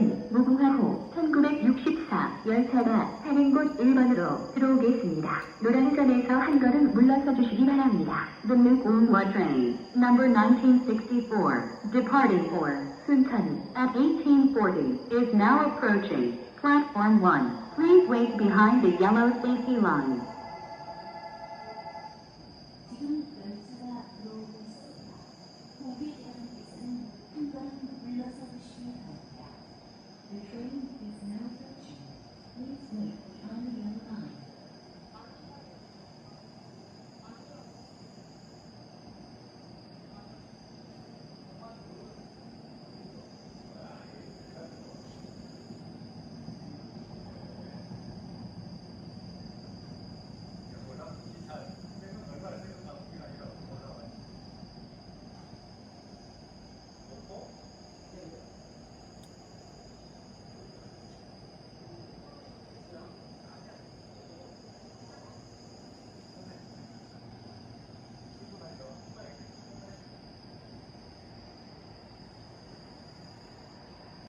이번에는 무궁화호 1964 열차가 사는 곳 1번으로 들어오겠습니다. 노란선에서 한 걸음 물러서 주시기 바랍니다. The m u g u n g w a train number 1964 departing for Suncheon at 1840 is now approaching platform 1. Please wait behind the yellow safety line.